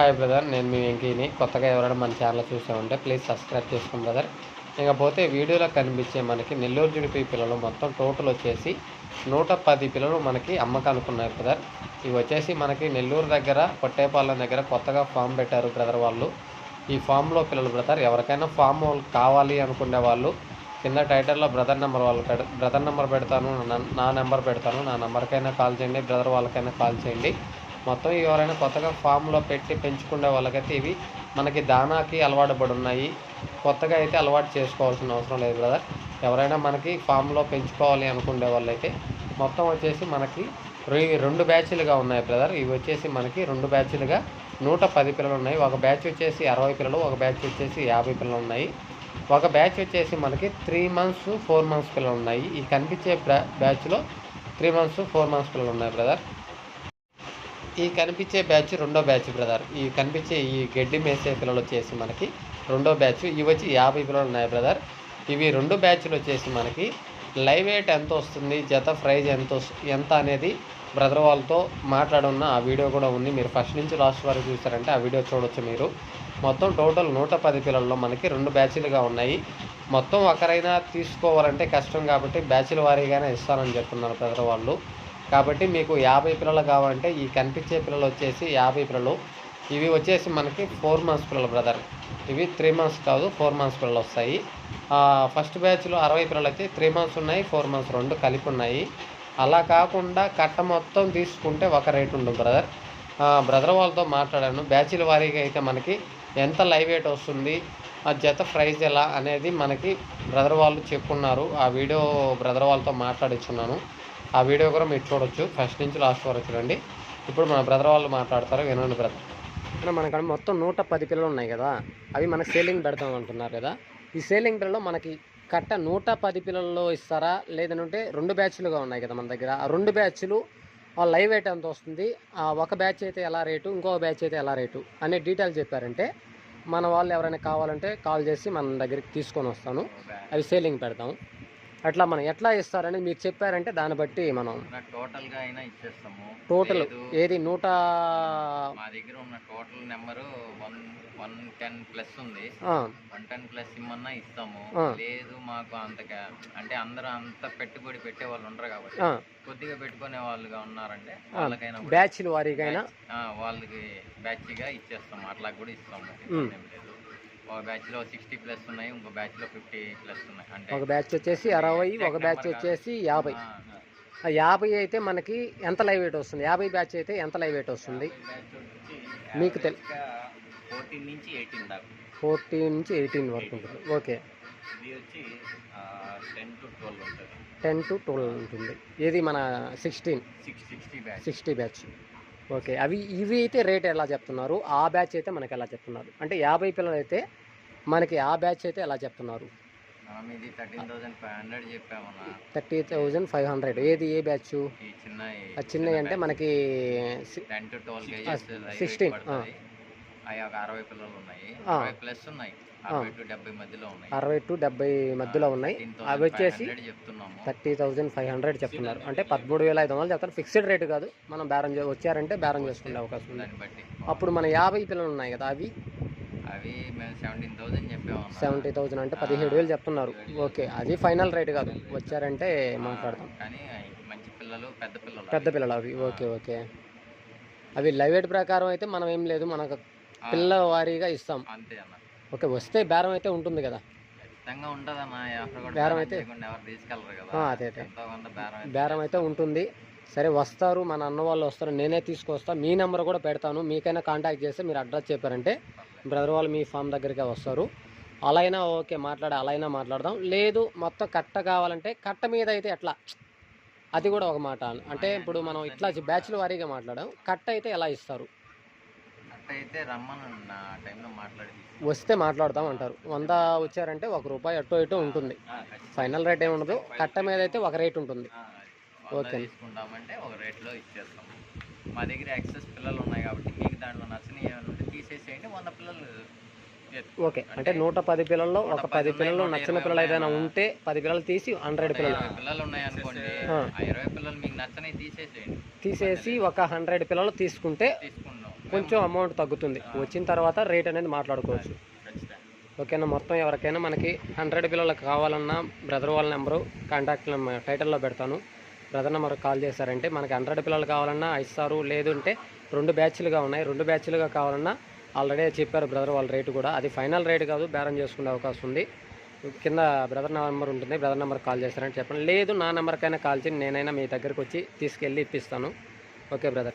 Hi brother నేను మీ వెంకీని. కొత్తగా ఎవరైనా మన ఛానల్ చూసే ఉంటే ప్లీజ్ సబ్స్క్రైబ్ చేసుకోండి బ్రదర్. ఇకపోతే వీడియోలో కనిపించే మనకి నెల్లూరు జుడిపి పిల్లలు మొత్తం టోటల్ వచ్చేసి నూట పది పిల్లలు మనకి అమ్మకానికి ఉన్నాయి బ్రదర్. ఇవి వచ్చేసి మనకి నెల్లూరు దగ్గర కొట్టేపాలెం దగ్గర కొత్తగా ఫామ్ పెట్టారు బ్రదర్ వాళ్ళు. ఈ ఫామ్లో పిల్లలు బ్రదర్ ఎవరికైనా ఫామ్ కావాలి అనుకునే వాళ్ళు కింద టైటిల్లో బ్రదర్ నెంబర్ వాళ్ళు పెడ బ్రదర్ నెంబర్ పెడతాను నా నెంబర్ పెడతాను నా నెంబర్కైనా కాల్ చేయండి బ్రదర్ వాళ్ళకైనా కాల్ చేయండి. మొత్తం ఎవరైనా కొత్తగా ఫామ్లో పెట్టి పెంచుకునే వాళ్ళకైతే ఇవి మనకి దానాకి అలవాటు పడి ఉన్నాయి కొత్తగా అయితే అలవాటు చేసుకోవాల్సిన అవసరం లేదు బ్రదర్. ఎవరైనా మనకి ఫామ్లో పెంచుకోవాలి అనుకునే వాళ్ళైతే మొత్తం వచ్చేసి మనకి రెండు బ్యాచ్లుగా ఉన్నాయి బ్రదర్. ఇవి వచ్చేసి మనకి రెండు బ్యాచ్లుగా నూట పది పిల్లలు ఉన్నాయి. ఒక బ్యాచ్ వచ్చేసి అరవై పిల్లలు ఒక బ్యాచ్ వచ్చేసి యాభై పిల్లలు ఉన్నాయి. ఒక బ్యాచ్ వచ్చేసి మనకి త్రీ మంత్స్ ఫోర్ మంత్స్ పిల్లలు ఉన్నాయి. ఈ కనిపించే బ్యాచ్లో త్రీ మంత్స్ ఫోర్ మంత్స్ పిల్లలు ఉన్నాయి బ్రదర్. ఈ కనిపించే బ్యాచ్ రెండో బ్యాచ్ బ్రదర్. ఈ కనిపించే ఈ గడ్డి మేసే పిల్లలు వచ్చేసి మనకి రెండో బ్యాచ్. ఇవి వచ్చి యాభై పిల్లలు ఉన్నాయి బ్రదర్. ఇవి రెండు బ్యాచ్లు వచ్చేసి మనకి లైవ్ వెయిట్ ఎంత వస్తుంది జత ప్రైజ్ ఎంత ఎంత అనేది బ్రదర్ వాళ్ళతో మాట్లాడున్న ఆ వీడియో కూడా ఉంది. మీరు ఫస్ట్ నుంచి లాస్ట్ వరకు చూసారంటే ఆ వీడియో చూడొచ్చు మీరు. మొత్తం టోటల్ నూట పది పిల్లల్లో మనకి రెండు బ్యాచ్లుగా ఉన్నాయి. మొత్తం ఒకరైనా తీసుకోవాలంటే కష్టం కాబట్టి బ్యాచ్ల వారీగానే ఇస్తానని చెప్తున్నారు బ్రదర్ వాళ్ళు. కాబట్టి మీకు యాభై పిల్లలు కావాలంటే ఈ కనిపించే పిల్లలు వచ్చేసి యాభై పిల్లలు. ఇవి వచ్చేసి మనకి ఫోర్ మంత్స్ పిల్లలు బ్రదర్ ఇవి త్రీ మంత్స్ కాదు ఫోర్ మంత్స్ పిల్లలు వస్తాయి. ఫస్ట్ బ్యాచ్లో అరవై పిల్లలు అయితే త్రీ మంత్స్ ఉన్నాయి ఫోర్ మంత్స్ రెండు కలిపి ఉన్నాయి. అలా కాకుండా కట్ట మొత్తం తీసుకుంటే ఒక రేట్ ఉండు బ్రదర్ బ్రదర్ వాళ్ళతో మాట్లాడాను. బ్యాచ్ల వారీగా అయితే మనకి ఎంత లైవ్ వెయిట్ వస్తుంది ఆ జత ప్రైజ్ ఎలా అనేది మనకి బ్రదర్ వాళ్ళు చెప్పున్నారు. ఆ వీడియో బ్రదర్ వాళ్ళతో మాట్లాడిచ్చున్నాను. ఆ వీడియో కూడా మీరు చూడొచ్చు. ఫస్ట్ నుంచి లాస్ట్ వరకు చూడండి. ఇప్పుడు మన బ్రదర్ వాళ్ళు మాట్లాడతారు వినండి బ్రదర్ అంటే మనకు మొత్తం నూట పది పిల్లలు ఉన్నాయి కదా. అవి మనకు సేలింగ్ పెడతాం అంటున్నారు కదా. ఈ సేలింగ్ పిల్లలు మనకి కట్ట నూట పది పిల్లల్లో ఇస్తారా? లేదంటే రెండు బ్యాచ్లుగా ఉన్నాయి కదా మన దగ్గర. ఆ రెండు బ్యాచ్లు ఆ లైవ్ రేట్ ఎంత వస్తుంది? ఆ ఒక బ్యాచ్ అయితే ఎలా రేటు? ఇంకో బ్యాచ్ అయితే ఎలా రేటు? అనే డీటెయిల్స్ చెప్పారంటే మన వాళ్ళు ఎవరైనా కావాలంటే కాల్ చేసి మన దగ్గరికి తీసుకొని వస్తాను. అవి సేలింగ్ పెడతాం అట్లా మనం ఎట్లా ఇస్తారని మీరు చెప్పారంటే దాన్ని బట్టి మనం టోటల్గా అయినా ఇచ్చేస్తాము. టోటల్ ఏది? నూట మా దగ్గర ఉన్న total number one one ten plus ఉంది. వన్ టెన్ ప్లస్ ఇమ్మన్నా ఇస్తాము. లేదు మాకు అంతగా అంటే అందరూ అంత పెట్టుబడి పెట్టే వాళ్ళు ఉండరు కాబట్టి కొద్దిగా పెట్టుకునే వాళ్ళుగా ఉన్నారంటే వాళ్ళకైనా కూడా బ్యాచ్ల వారీగా అయినా? ఆ, వాళ్ళకి బ్యాచ్గా ఇచ్చేస్తాము. అట్లా కూడా ఇస్తాము. లేదు. ఒక బ్యాచ్లో సిక్స్టీ ప్లస్ ఉన్నాయి ఇంకో బ్యాచ్లో ఫిఫ్టీ ప్లస్ ఉన్నాయి. అంటే ఒక బ్యాచ్ వచ్చేసి అరవై ఒక బ్యాచ్ వచ్చేసి యాభై. యాభై అయితే మనకి ఎంత లైవ్ వెయిట్ వస్తుంది? యాభై బ్యాచ్ అయితే ఎంత లైవ్ వెయిట్ వస్తుంది? మీకు తెల్ ఫోర్టీన్ నుంచి ఎయిటీన్ దాకా. ఫోర్టీన్ నుంచి ఎయిటీన్ వరకు ఉంటుంది. ఓకే. ఇది టెన్ టు ట్వెల్వ్ ఉంటుంది. ఏది మన సిక్స్టీన్ సిక్స్టీ బ్యాచ్ ఓకే. అవి ఇవి అయితే రేట్ ఎలా చెప్తున్నారు? ఆ బ్యాచ్ అయితే మనకి ఎలా చెప్తున్నారు? అంటే యాభై పిల్లలు అయితే మనకి ఆ బ్యాచ్ అయితే ఎలా చెప్తున్నారు? Thirty thousand five hundred. ఏది ఏ బ్యాచ్? చిన్నవి అంటే మనకి సి- టెన్ టు ట్వెల్వ్ కేజెస్ 16, పడుతుంది. అవి ఒక అరవై పిల్లలు ఉన్నాయి. ప్లస్ ఉన్నాయి. అరవై టు డెబ్బై మధ్యలో ఉన్నాయి. అరవై టు డెబ్బై మధ్యలో ఉన్నాయి. అవి వచ్చేసి 13,500 చెప్తున్నాము. థర్టీ థౌజండ్ ఫైవ్ హండ్రెడ్ చెప్తున్నారు. అంటే పదమూడు వేల ఐదు వందలు చెప్తారు ఫిక్స్డ్ రేట్ కాదు. మనం బేరం వచ్చారంటే బేరం చేసుకునే అవకాశం ఉంది. అప్పుడు మన యాభై పిల్లలు ఉన్నాయి కదా అవి? సెవెంటీ థౌజండ్ అంటే పదిహేడు వేలు చెప్తున్నారు. ఓకే. అది ఫైనల్ రేట్ కాదు. వచ్చారంటే మాట్లాడతాం పిల్లలు పెద్ద పిల్లలు పిల్లలు అవి. Okay okay. అవి లైవ్ ప్రకారం అయితే మనం ఏం లేదు. మనకు పిల్ల వారీగా ఇస్తాం. అంతే అన్న. ఓకే వస్తే బేరం అయితే ఉంటుంది కదా. ఖచ్చితంగా ఉంటదన్న బేరం అయితే- చేయకుండా ఎవరు తీసుకెళ్ళరు కదా. ఆ, అదే అదే. బేరం అయితే ఉంటుంది. సరే వస్తారు మన అన్న వాళ్ళు వస్తారు నేనే తీసుకొస్తా మీ నెంబర్ కూడా పెడతాను. మీకైనా కాంటాక్ట్ చేస్తే మీరు అడ్రస్ చెప్పారంటే బ్రదర్ వాళ్ళు మీ ఫామ్ దగ్గరికే వస్తారు. అలా అయినా ఓకే మాట్లాడే అలా అయినా మాట్లాడదాం. లేదు మొత్తం కట్ట కావాలంటే కట్ట మీద అయితే ఎట్లా? అది కూడా ఒక మాట. అంటే ఇప్పుడు మనం ఇట్లా బ్యాచ్ల వారీగా మాట్లాడాం. కట్ట అయితే ఎలా ఇస్తారు? వస్తే మాట్లాడతాం అంటారు. వంద వచ్చారంటే ఒక రూపాయి అటు ఇటు ఉంటుంది. ఫైనల్ రేట్ ఏమి ఉండదు కట్ట మీద అయితే ఒక రేట్ ఉంటుంది. ఓకే. తీసుకుంటామంటే ఒక రేట్లో ఇచ్చేస్తాం. మా దగ్గర ఎక్సెస్ పిల్లలు ఉన్నాయి కాబట్టి మీకు దాంట్లో నచ్చని ఏమైనా తీసేసేయండి. వంద పిల్లలు. ఓకే. అంటే నూట పది పిల్లల్లో ఒక పది పిల్లలు నచ్చిన పిల్లలు ఏదైనా. ఉంటే పది పిల్లలు తీసి హండ్రెడ్ పిల్లలు. పిల్లలు ఉన్నాయి అనుకోండి ఆ. ఆ ఇరవై పిల్లలు మీకు నచ్చని తీసేసేయండి. తీసేసి ఒక హండ్రెడ్ పిల్లలు తీసుకుంటే తీసుకుందాం కొంచెం అమౌంట్ తగ్గుతుంది. వచ్చిన తర్వాత రేట్ అనేది మాట్లాడుకోవచ్చు. ఓకేనా? మొత్తం ఎవరికైనా మనకి హండ్రెడ్ పిల్లలకు కావాలన్నా బ్రదర్ వాళ్ళ నెంబరు కాంటాక్ట్ టైటిల్లో పెడతాను. బ్రదర్ నెంబర్ కాల్ చేశారంటే మనకి హండ్రెడ్ పిల్లలు కావాలన్నా ఇస్తారు లేదంటే రెండు బ్యాచ్లుగా ఉన్నాయి. రెండు బ్యాచ్లుగా కావాలన్నా ఆల్రెడీ చెప్పారు బ్రదర్ వాళ్ళ రేటు కూడా. అది ఫైనల్ రేటు కాదు బేరం చేసుకునే అవకాశం ఉంది. కింద బ్రదర్ నెంబర్ ఉంటుంది. బ్రదర్ నెంబర్ కాల్ చేస్తారని చెప్పండి. లేదు నా నెంబర్కైనా కాల్ చేసి నేనైనా మీ దగ్గరికి వచ్చి తీసుకెళ్ళి ఇప్పిస్తాను. Okay brother.